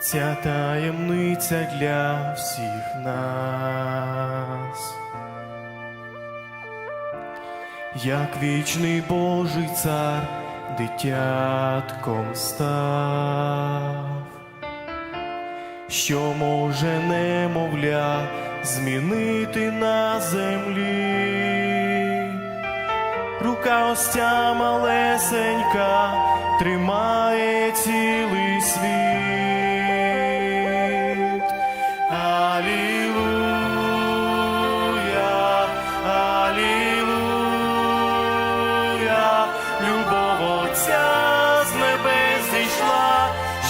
ця таємниця для всіх нас. Як вічний Божий цар дитятком став, що може немовля змінити на землі. Рука ось ця малесенька тримає цілий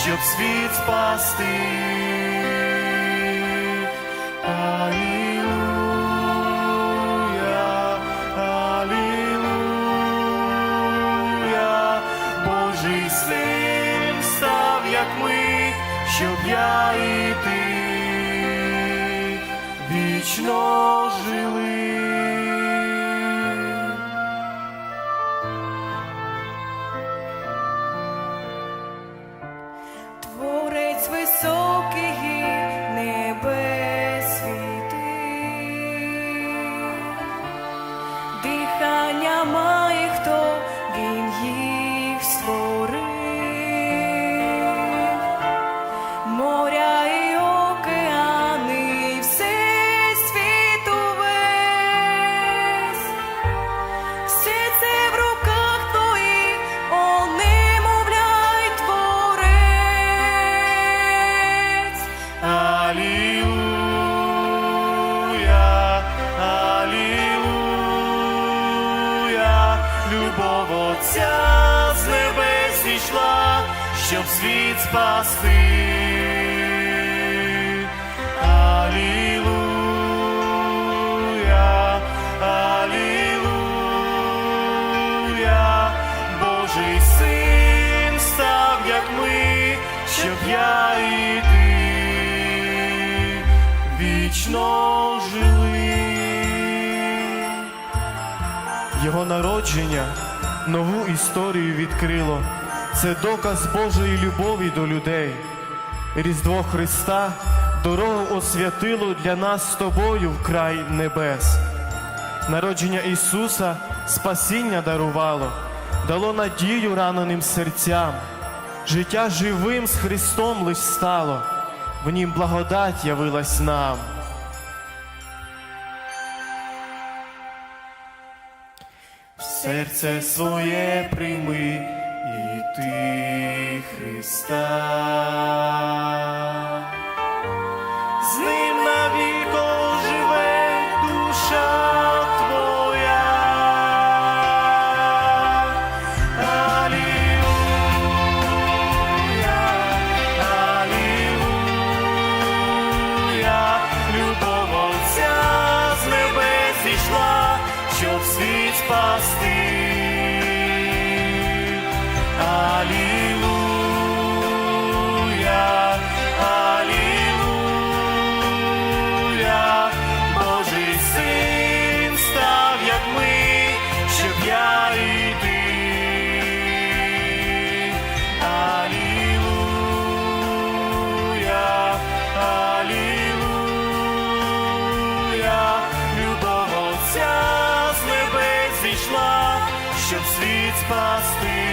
щоб світ спасти. Алілуя, алілуя, Божий син став, як ми, щоб я і ти вічно жили. Дихання має хто, Отця з небес зійшла, щоб світ спасти. Алілуя, алілуя, Божий син став, як ми, щоб я і ти вічно жили. Його народження нову історію відкрило. Це доказ Божої любові до людей. Різдво Христа дорогу освятило для нас з тобою в край небес. Народження Ісуса спасіння дарувало, дало надію раненим серцям. Життя живим з Христом лиш стало, в нім благодать явилась нам. Серце своє прийми і ти Христа. З ним навіко живе душа твоя. Алілуя, алілуя, з небес щоб світ спасти. Алілуя, Божий син став, як ми, щоб я і ти. Алілуя, алілуя, любов Отця з щоб світ спасти.